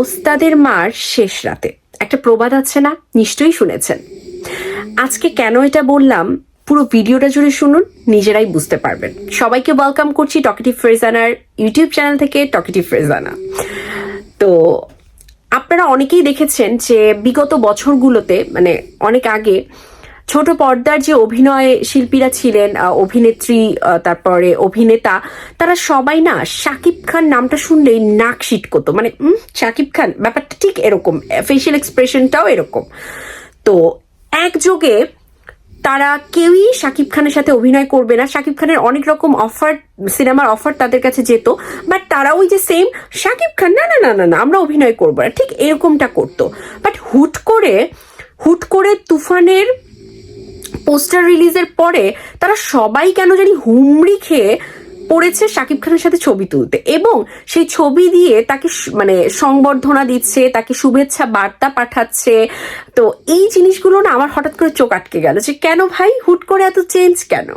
ওস্তাদের মার শেষ রাতে। একটা প্রবাদ আছে না? নিশ্চয়ই শুনেছেন। আজকে কেন এটা বললাম? পুরো ভিডিওটা জুড়ে শুনুন, নিজেরাই বুঝতে পারবেন। সবাইকে ওয়েলকাম করছি টকেটিভ ফ্রেজানার ইউটিউব চ্যানেল থেকে টকেটিভ ফ্রেজানা তো, আপনারা অনেকেই দেখেছেন যে বিগত বছরগুলোতে মানে অনেক আগে ছোট পর্দার যে অভিনয় শিল্পীরা ছিলেন অভিনেত্রী তারপরে অভিনেতা তারা সবাই না শাকিব খান নামটা শুনলেই নাক সিটকতো। মানে উম, শাকিব খান ব্যাপারটা ঠিক এরকম ফেসিয়াল এক্সপ্রেশনটাও এরকম। তো একযোগে তারা কেউই শাকিব খানের সাথে অভিনয় করবে না। শাকিব খানের অনেক রকম অফার সিনেমার অফার তাদের কাছে যেত বাট তারা ওই যে সেম শাকিব খান না না না না না আমরা অভিনয় করব না। ঠিক এরকমটা করতো। বাট হুট করে হুট করে তুফানের পোস্টার রিলিজের পরে তারা সবাই কেন জানি হুমড়ি খেয়ে পড়েছে শাকিব খানের সাথে ছবি তুলতে। এবং সেই ছবি দিয়ে তাকে মানে সংবর্ধনা দিচ্ছে, তাকে শুভেচ্ছা বার্তা পাঠাচ্ছে। তো এই জিনিসগুলো না আমার হঠাৎ করে চোখ আটকে গেল যে কেন ভাই? হুট করে এত চেঞ্জ কেন?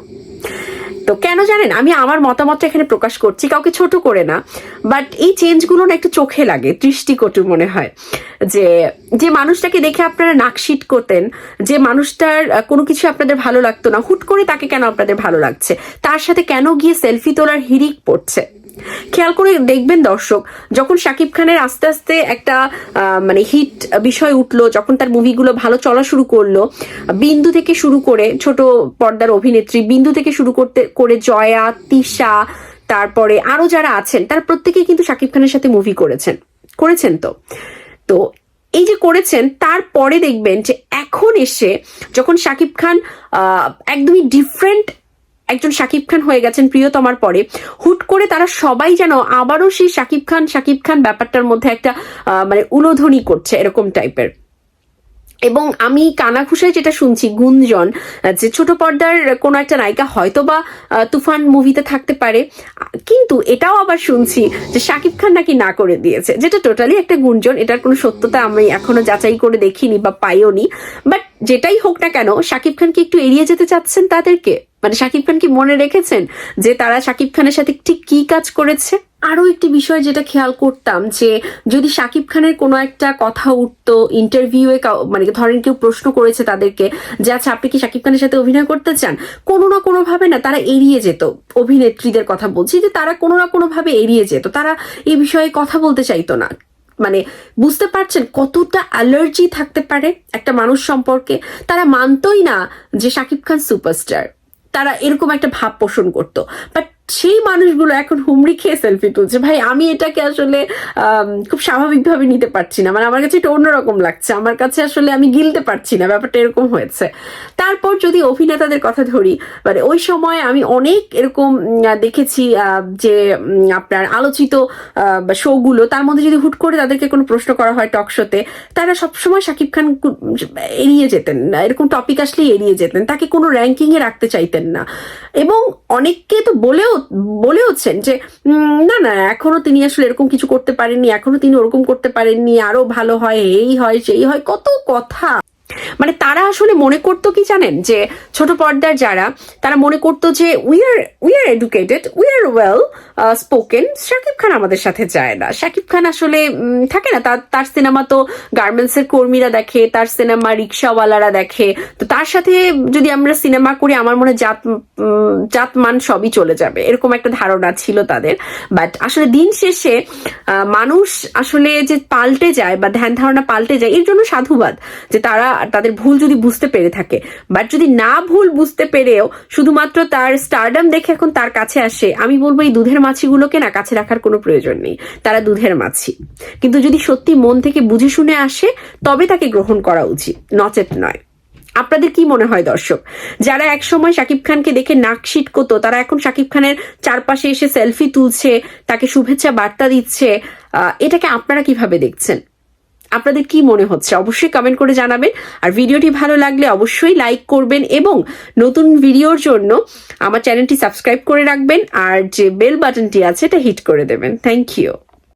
তো কেন জানেন? আমি আমার মতামতটা এখানে প্রকাশ করছি, কাউকে ছোট করে না। বাট এই চেঞ্জগুলো না একটু চোখে লাগে, দৃষ্টিকটু মনে হয়। যে যে মানুষটাকে দেখে আপনারা নাকশিট করতেন, যে মানুষটার কোনো কিছু আপনাদের ভালো লাগতো না, হুট করে তাকে কেন আপনাদের ভালো লাগছে? তার সাথে কেন গিয়ে সেলফি তোলার হিরিক পড়ছে? খেয়াল করে দেখবেন দর্শক, যখন শাকিব খানের আস্তে আস্তে একটা মানে হিট বিষয় উঠল, যখন তার মুভিগুলো ভালো চলা শুরু করল, বিন্দু থেকে শুরু করে ছোট পর্দার অভিনেত্রী, বিন্দু থেকে শুরু করতে, করে জয়া, তিশা, তারপরে আরও যারা আছেন, তারা প্রত্যেকেই কিন্তু শাকিব খানের সাথে মুভি করেছেন করেছেন তো। তো এই যে করেছেন, তারপরে দেখবেন যে এখন এসে যখন শাকিব খান একদমই ডিফারেন্ট একজন শাকিব খান হয়ে গেছেন প্রিয়তমার পরে। হুট করে তারা সবাই যেন আবারও সেই শাকিব খান শাকিব খান ব্যাপারটার মধ্যে একটা মানে উলোধনী করছে এরকম টাইপের। এবং আমি কানাঘুষায় যেটা শুনছি, গুঞ্জন, যে ছোট পর্দার কোনো একটা নায়িকা হয়তো বা তুফান মুভিতে থাকতে পারে, কিন্তু এটাও আবার শুনছি যে শাকিব খান নাকি না করে দিয়েছে, যেটা টোটালি একটা গুঞ্জন, এটার কোনো সত্যতা আমি এখনও যাচাই করে দেখিনি বা পাইওনি, বাট যেটাই হোক না কেন শাকিব খান কি একটু এড়িয়ে যেতে চাচ্ছেন তাদেরকে। মানে শাকিব খান কি মনে রেখেছেন যে তারা শাকিব খানের সাথে ঠিক কি কাজ করেছে? আরও একটি বিষয় যেটা খেয়াল করতাম যে যদি শাকিব খানের কোনো একটা কথা উঠতো ইন্টারভিউয়ে মানে ধরেন কেউ প্রশ্ন করেছে তাদেরকে যে আচ্ছা আপনি কি শাকিব খানের সাথে অভিনয় করতে চান? কোনো না কোনোভাবে না তারা এড়িয়ে যেত অভিনেত্রীদের কথা বলছি যে তারা কোনো না কোনোভাবে এড়িয়ে যেত। তারা এই বিষয়ে কথা বলতে চাইতো না। মানে বুঝতে পারছেন কতটা অ্যালার্জি থাকতে পারে একটা মানুষ সম্পর্কে? তারা মানতই না যে শাকিব খান সুপারস্টার তারা এরকম একটা ভাব পোষণ করতো। বাট সেই মানুষগুলো এখন হুমড়ি খেয়ে সেলফি তুলছে। ভাই, আমি এটাকে আসলে খুব স্বাভাবিকভাবে নিতে পারছি না। মানে আমার কাছে এটা অন্যরকম লাগছে। আমার কাছে আসলে আমি গিলতে পারছি না, ব্যাপারটা এরকম হয়েছে। তারপর যদি অভিনেতাদের কথা ধরি মানে ওই সময় আমি অনেক এরকম দেখেছি যে আপনার আলোচিত শোগুলো, তার মধ্যে যদি হুট করে তাদেরকে কোনো প্রশ্ন করা হয় টক শোতে, তারা সবসময় শাকিব খান এড়িয়ে যেতেন এরকম টপিক আসলেই এড়িয়ে যেতেন। তাকে কোনো র্যাঙ্কিংয়ে রাখতে চাইতেন না। এবং অনেককে তো বলেও বলেওছেন যে না না, এখনও তিনি আসলে এরকম কিছু করতে পারেননি, এখনও তিনি ওরকম করতে পারেননি, আরও ভালো হয়, এই হয়, সেই হয়, কত কথা। মানে তারা আসলে মনে করতো কি জানেন? যে ছোট পর্দার যারা, তারা মনে করতো যে we are we are educated we are well spoken Shakib Khan আমাদের সাথে যায় না। শাকিব খান আসলে থাকে না? তার সিনেমা তো গার্মেন্টস এর কর্মীরা দেখে, তার সিনেমা রিক্সাওয়ালারা দেখে। তো তার সাথে যদি আমরা সিনেমা করি, আমার মনে জাত জাত মান সবই চলে যাবে। এরকম একটা ধারণা ছিল তাদের। বাট আসলে দিন শেষে মানুষ আসলে যে পাল্টে যায় বা ধ্যান ধারণা পাল্টে যায়, এর জন্য সাধুবাদ। যে তারা তাদের ভুল যদি বুঝতে পেরে থাকে। বাট যদি না ভুল বুঝতে পেরেও শুধুমাত্র তার স্টারডাম দেখে এখন তার কাছে আসে, আমি বলব এই দুধের মাছিগুলোকে না কাছে রাখার কোনো প্রয়োজন নেই। তারা দুধের মাছি। কিন্তু যদি সত্যি মন থেকে বুঝে শুনে আসে, তবে তাকে গ্রহণ করা উচিত, নচেত নয়। আপনাদের কি মনে হয় দর্শক? যারা একসময় শাকিব খানকে দেখে নাক করতো তারা এখন শাকিব খানের চারপাশে এসে সেলফি তুলছে, তাকে শুভেচ্ছা বার্তা দিচ্ছে এটাকে আপনারা কীভাবে দেখছেন? আপনাদের কি মনে হচ্ছে? অবশ্যই কমেন্ট করে জানাবেন। আর ভিডিওটি ভালো লাগলে অবশ্যই লাইক করবেন এবং নতুন ভিডিওর জন্য আমার চ্যানেলটি সাবস্ক্রাইব করে রাখবেন। আর যে বেল বাটনটি আছে, এটা হিট করে দেবেন। Thank you